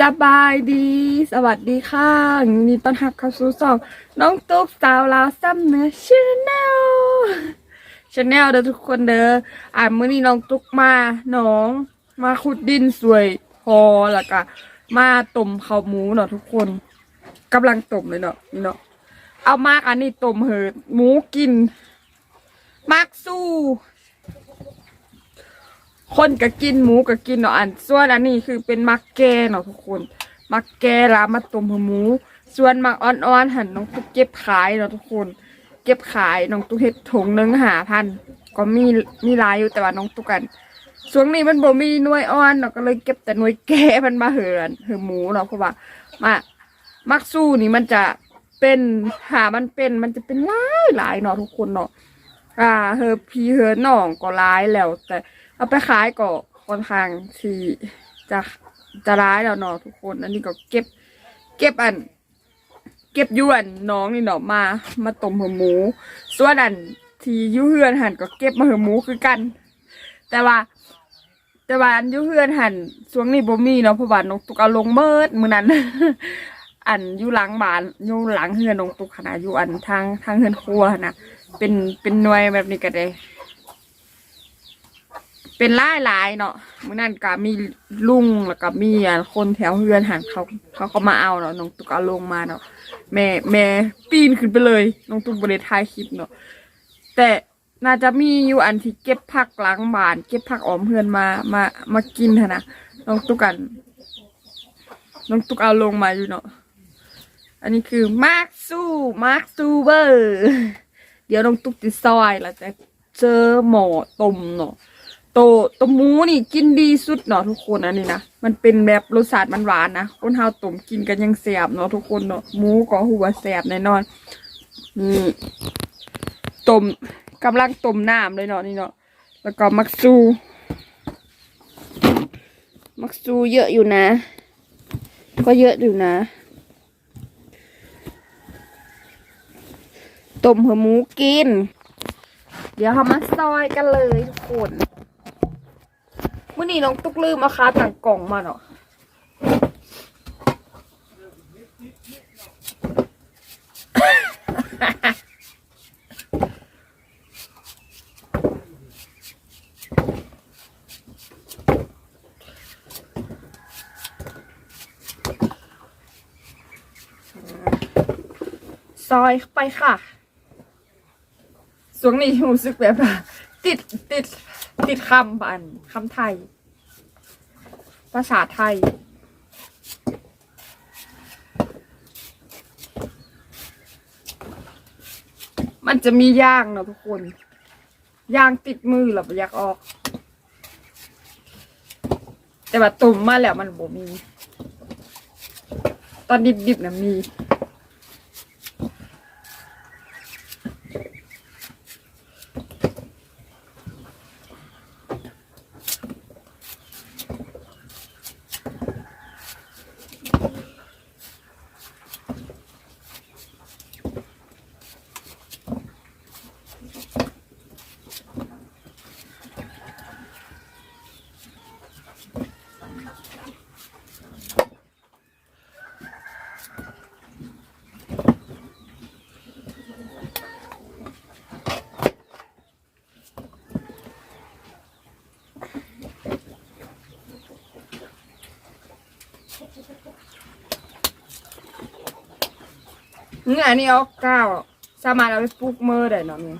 สบายดี สวัสดีค่ะยินดีต้อนรับเข้าสู่สอง น้องตุ๊กสาวลาวซ้ำเนื้อชแนลชแนลเด้อทุกคนเด้ออ่านมื้อนี้น้องตุ๊กมาน้อง มาขุดดินสวยพอแล้วก็มาต้มข้าวหมูเนาะทุกคนกำลังต้มเลยเนาะนี่เนาะเอามากอันนี้ต้มเหอะหมูกินมากสู้ คนก็กินหมูก็กินเนาะอัน ส่วนอันนี้คือเป็นมักแกเนาะทุกคน มักแกลามาต้มหัวหมู ส่วนมักอ่อนๆหันน้องตุ๊กเก็บขายเนาะทุกคน เก็บขายน้องตุ๊กเฮ็ดถุงหนึงหาพันก็มีมีลายอยู่แต่ว่าน้องตุ๊กกันช่วงนี้มันบ่มีหน่วยอ่อนเนาะก็เลยเก็บแต่หน่วยแก่มันมาเหือนเหือหมูเนาะเพราะว่ามามักสู้นี่มันจะเป็นหามันเป็นมันจะเป็นหลายหลายเนาะทุกคนเนาะอ่าเฮอพีเฮอหน่องก็ร้ายแล้ว แต่ เอาไปขายก็ค่อนข้างที่จะจะร้ายแล้วเนาะทุกคน อันนี้ก็เก็บ เก็บอัน เก็บยวนน้องนี่เนาะมา มาต้มหัวหมู ส่วนอันที่อยูเฮือนหันก็เก็บมาหัวหมูคือกัน แต่ว่า แต่ว่าอันอยูเฮือนหันช่วงนี้บ่มีเนาะเพราะว่านกตุกเอาลงเมิดมือนั้น อันอยู่หลังบ้านอยู่หลังเฮือนนกตุกขนาดอยู่อันทางทางเฮือนครัวนะเป็นเป็นหน่วยแบบนี้ก็ได้ เป็นหลายหลายเนาะมื่อนั้นก็มีลุงแล้วก็มีคนแถวเฮือนหันเขาเขาก็มาเอาเนาะน้องตุ๊กเอาลงมาเนาะแม่แม่ปีนขึ้นไปเลยน้องตุ๊กบริทายคลิปเนาะแต่น่าจะมีอยู่อันที่เก็บผักหล้างบาน เก็บผักออมเฮือนมามามากินนะน้องตุ๊กกันน้องตุ๊กเอาลงมาอยู่เนาะอันนี้คือมาร์คสู้มาร์คซูเบอร์ เดี๋ยวน้องตุ๊กติซอยแล้วจะเจอหมอต้มเนาะ โตต้มหมูนี่กินดีสุดเนาะทุกคนอันนี้นะมันเป็นแบบรสชาติมันหวานนะคนเฮาต้มกินกันยังแสบเนาะทุกคนเนาะหมูก็หัวแสบแน่นอนนี่ต้มกำลังต้มน้ำเลยเนาะนี่เนาะแล้วก็มักซูมักซูเยอะอยู่นะ ก็เยอะอยู่นะต้มหัวหมูกิน เดี๋ยวเรามาซอยกันเลยทุกคน วันนี้น้องตุ๊กลืมอาคาต่างกล่องมาเนาะซอยไปค่ะ สวนนี้รู้สึกแบบว่า ติดติดติดคำบันคำไทย ภาษาไทย มันจะมีย่างเนาะทุกคนย่างติดมือหรออยากออก แต่ว่าตุ่มมาแล้วมันบ่มี ตอนดิบๆนะมี นี่อันนี้เอาก้าวสามารถเอาไปปลูกมือได้เนาะนี่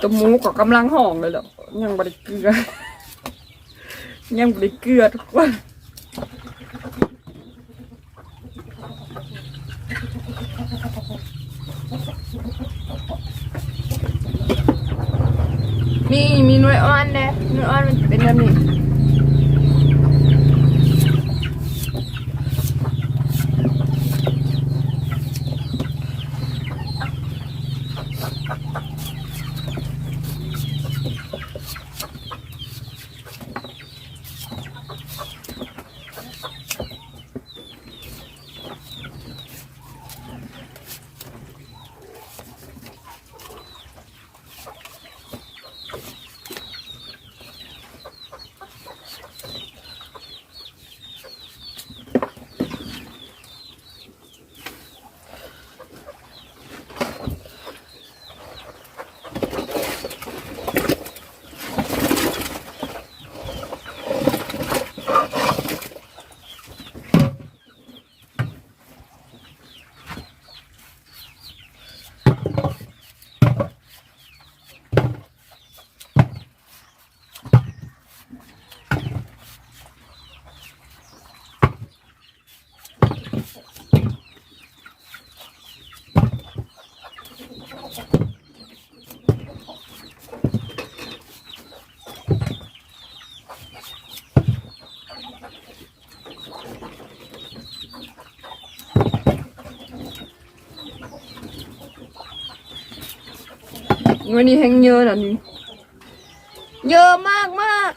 ตัวหมูก็กำลังห่องเลยเหรอยังบริเกลือ ยังบริเกลือทุกคน นี่มีหน่วยอ้อนเด้หน่วยอ้อนมันเป็นแบบนี้ วันนี้แห้งเยอะนะนี่เยอะมากมาก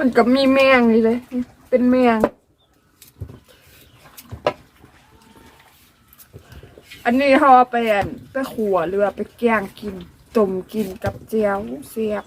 มันก็มีแมงนี่เลย เป็นแมง อันนี้ห่อไปอันไปขัวเรือไปแกงกินต้มกินกับเจียวเสียบ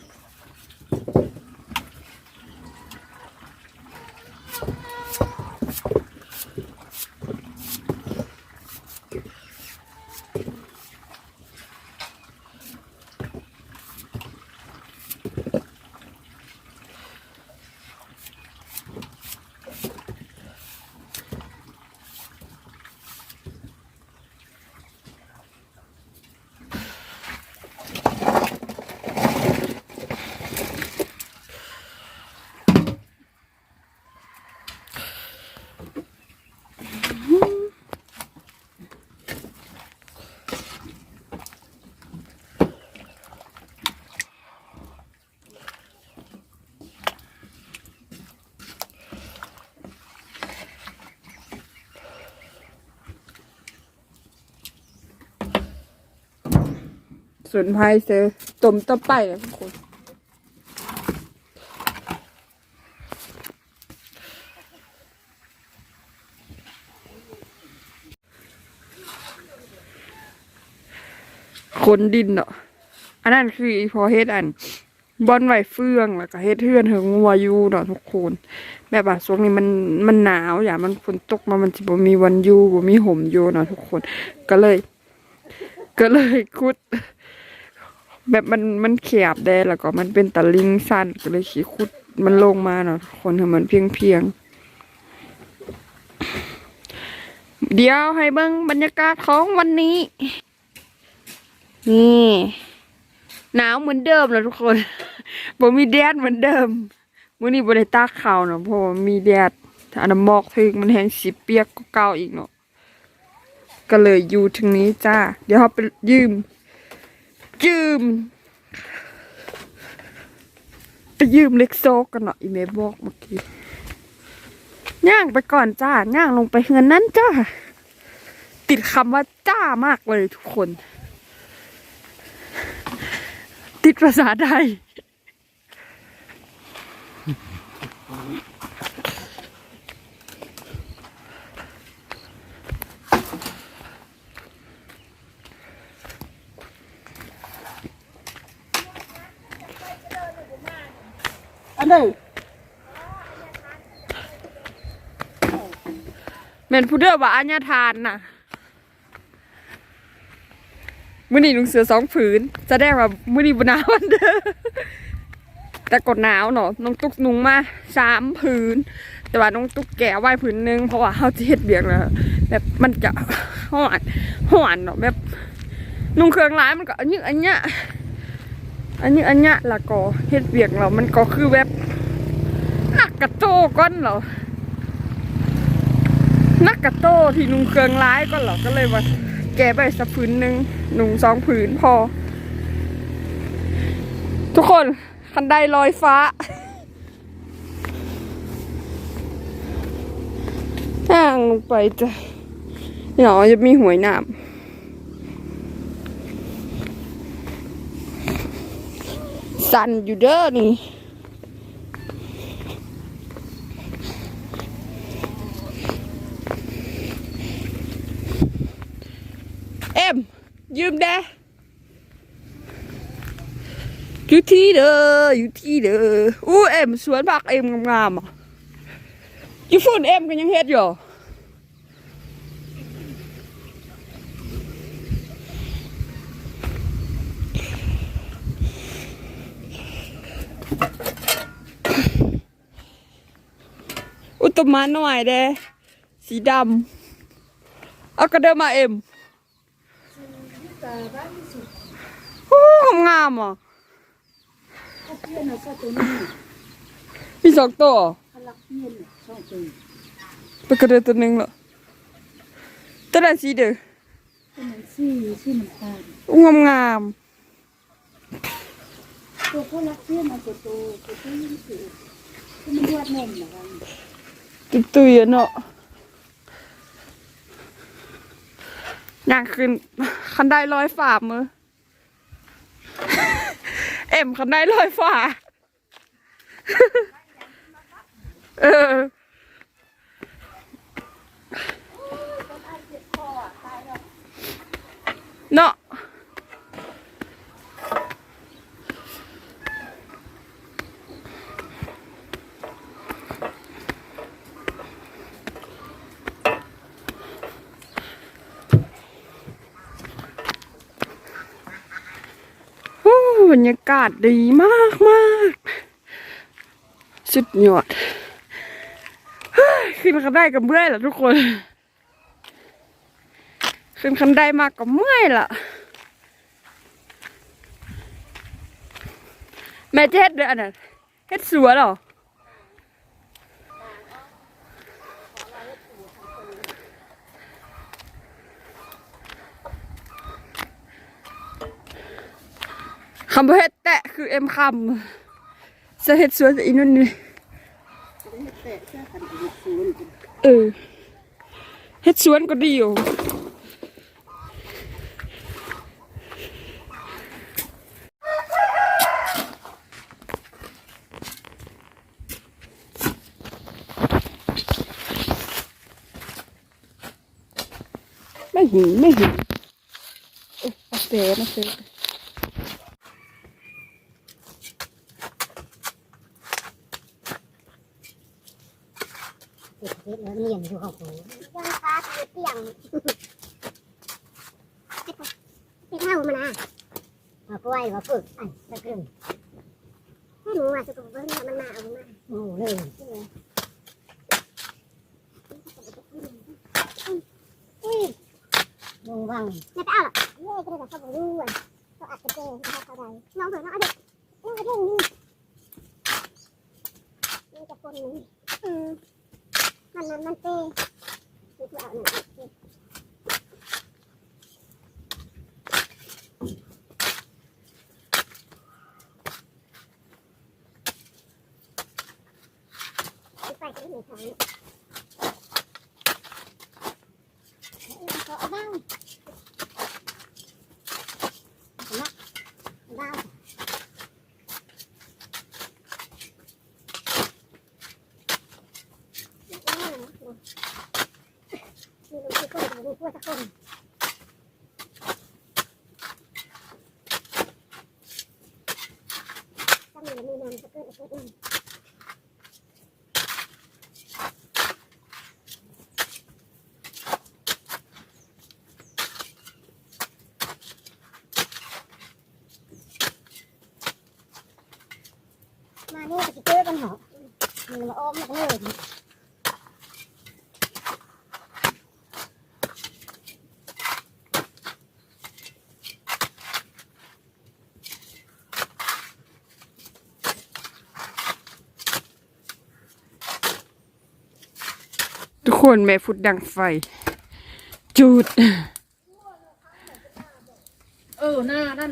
ส่วนพายเซต้มต้มไปเลยทุกคนคนดินเนาะอันนั้นคือพอเฮ็ดอันบอนไหวเฟืองแล้วก็เฮ็ดเทือนถึงวัวยูเนาะทุกคนแบบว่าช่วงนี้มันมันหนาวอย่างมันฝนตกมามันสิบ่มีวันยูบ่มีห่มยูเนาะทุกคน ก็เลย ก็เลยคุด แบบมันมันเขียบได้แล้วก็มันเป็นตะลิงสั้นก็เลยขี่คุดมันลงมาเนาะคนให้มันเพียงเพียงเดี๋ยวให้เบิ้งบรรยากาศของวันนี้ นี่ หนาวเหมือนเดิมนะทุกคนบ่มีแดดเหมือนเดิมมื้อนี้บ่ได้ตากข้าวเนาะเพราะว่ามีแดดอันนั้นหมอกถึงมันแห้งสิเปียกก็เก่าอีกเนาะก็เลยอยู่ถึงนี้จ้า เดี๋ยวเราไปยืม ยืม ไปยืมเล็กโซกันหน่อยอีเมลบอกเมื่อกี้ย่างไปก่อนจ้าย่างลงไปเฮือนนั้นจ้า ติดคำว่าจ้ามากเลยทุกคน ติดภาษาไทย อันนี้แม่นผู้เด้อว่าอัญญาทานน่ะมื้อนี้ลุงเสือสองผืนแสดงว่ามื้อนี้บ่หนาววันเด้อแต่กดหนาวเนาะน้องตุ๊กนุงมาสามผืน แต่ว่าน้องตุ๊กแก่ไว้ผืนหนึงเพราะว่าเฮาจะเฮ็ดเบียกแล้วแบบมันจะฮ้อนฮ้อนเนาะแบบนุ่งเครื่องร้ายมันก็อันนี้อันเนี้ย อันนี้อันเนี้ยล้วก็เฮ็ดเบียกแล้วมันก็คือแบบนักกระโตก้อนเหรอนักกระโตที่นุงเครื่องร้ายก็เหรอก็เลยว่า แกไปสักผืนหนึ่งหนุ่งสองผืนพอ ทุกคนคันไดลอยฟ้าห่างลงไปจ้ะเดี๋ยวจะมีหวยน้ำ สั่นอยู่เด้อนี่เอ็มยืมแดอยู่ที่เด้ออยู่ที่เด้ออู้เอ็มสวนผักเอ็มงามๆอะอยู่ฝุ่นเอ็มก็ยังเฮ็ดอยู่ ต้นไม้หน่อยเด้สีดำเอากระเดิมมาเอ็มโอ้งามอะมีสองตัวเป็นกระเดิมตัวหนึ่งเหรอตัวนั้นสีเด้อสีสีน้ำตาลอู้งามตัวเขาลักเพี้ยนเอาตัวโตตัวโตยิ่งสิที่มันวาดนมนกัน ตุยตุยๆอะเนาะย่างขึ้นคันได้ร้อยฝ่ามือ เอ็มคันได้ร้อยฝ่า เออเนาะโอ้บ รรยากาศดีมากมากสุดยอดขึ้นคันได้กับเมื่อยละทุกคน ขึ้นคันได้มากกับเมื่อยละแม่เจ็ดเด้ออันนั้นเฮ็ดสวนหรอ คำว่าเฮ็ดแตะคือเอ็มคำจะเฮ็ดสวนอีนั่นนี่แตะเอกันอีกศูนเออเฮ็ดสวนก็ดีอยู่ไม่หินไม่หินเอ๊ะมาเซมาเซเด็กเด็ก แล้วเรียนอยู่ของผมยังฟ้าเปียงเปิดห้ามันนะมาป่วยมาฝึกอันตะกครึ่งให้หนูอะสุกเบิ้งมันมาเอามาโอ้เลยอุ้ยลงวังไม่ไปเอาหรอกเย้ก็ได้แต่เขาบอกรู้อะเขาอัดกระเจงเขาเขาใดน้องเถอะน้องเอาเด็กน้องเอาเด็กนี่นี่จะคนนี้อืม มันมันมันเต้คือเอาหนึ่งไปที่ไหนคะเอาบ้างบ้าง มีลูกที่คน มามีมีนามจะเกิดอะไรขึ้นมานี่จะเจอกันเหรอมีมาอ้อมมาเลย คนแม่ฟุดดังไฟ จุด เออหน้านั่น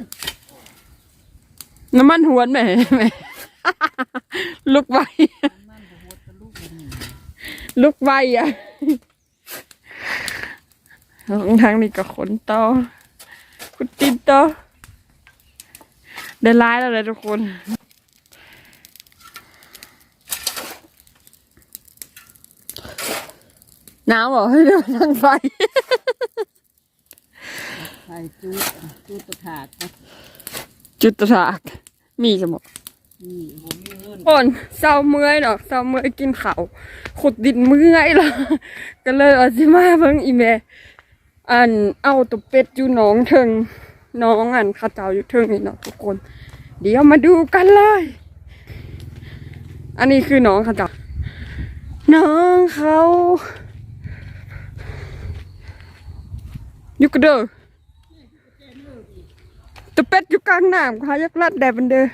น้ำมันหวนแม่แม่ลุกไวลุกไวอะของทางนี้ก็ขนต่อคุณติดต่อได้ร้ายแล้วเลยทุกคน หนาวเหรอให้เดินทางไฟใส่จูดจูดตะถาดนะจุดตรากมีสมองนี่ผมมีเงินคนเศร้าเมื่อยดอกเศร้าเมื่อยกินเขาวขุดดินเมื่อยแล้วก็เลยเอาสิมาเพิ่งอีเมอันเอาตัวเป็ดอยู่หนองเทิงน้องอันเข้าเจ้าอยู่เทิงนี่เนาะทุกคน เดี๋ยวมาดูกันเลย อันนี้คือน้องเข้าเจ้า น้องเขา อยู่กระเด้อตะเป็ดอยู่กลางน้ำค่ะยักลัดแดดบันเด้อ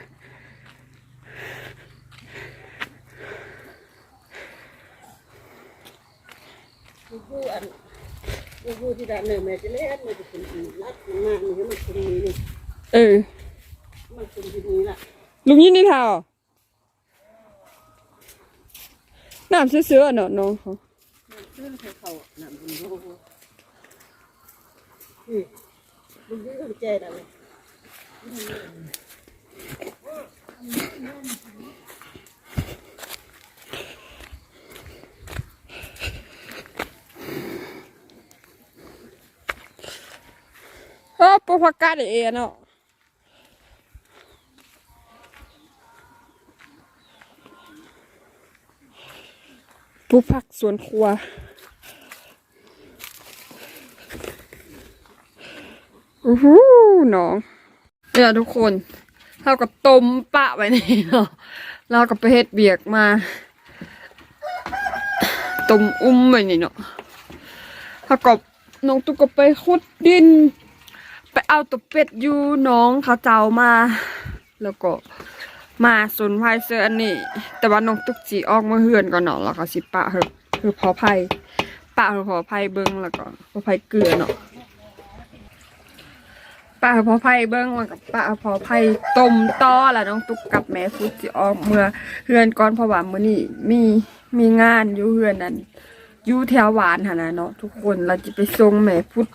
ผู้อันผู้ที่ได้เนี่ยแม่จะเล่นมันจะเป็นรัดมันมากมันมันเป็นนี้นี่เออมันเป็นที่นี้ล่ะลุงยินนี่ท่าน้ำเสือๆเนาะน้องเขาเรื่องเขาเขาหนังมันโอ้ โหนี่ลุงยี่ก็ใจได้เลยเออปลูกผักกาดเองเนาะปลูกผักสวนครัว อู้หูน้องเนี่ยทุกคนเท่ากับต้มปะไว้นี่เนาะเรากับไปเฮ็ดเบียกมาต้มอุ้มไว้นี่เนาะเท่ากับน้องตุ๊กก็ไปขุดดิน ไปเอาตัวเป็ดอยู่น้องเขาเจ้ามา แล้วก็มาสนไพเซอร์อันนี้ แต่ว่าน้องตุ๊กจีออกมาเฮือนก่อนเนาะแล้วก็สิปะเฮอคือพอไผ่ปะคือพอไผ่เบิ้งแล้วก็พอไผ่เกลือเนาะ ป้าพอไผ่เบิ้งมากับป้าพอไผ่ต้มต้อล้วน้องตุ๊กกับแม่ฟุตสิออกเมื่อเฮือนก่อนเพราะว่ามื้อนี้มีมีงานอยู่เฮือนนั้นอยู่แถวหวานหั่นน่ะเนาะทุกคนเราจะไปส่งแม่ฟุต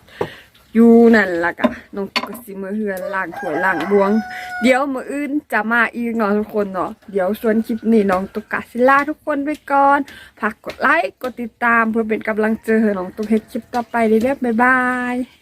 อยู่นั่นล่ะกะน้องตุ๊กก็สิมื้อเฮือนล้างถ้วยล้างบวง เดี๋ยวมื้ออื่นจะมาอีกเนาะทุกคนเนาะเดี๋ยวส่วนคลิปนี้น้องตุ๊กกะสิลาทุกคนไปก่อนฝากกดไลค์กดติดตามเพื่อเป็นกำลังใจให้น้องตุ๊กเฮ็ดคลิปต่อไปเรื่อยๆบ๊ายบาย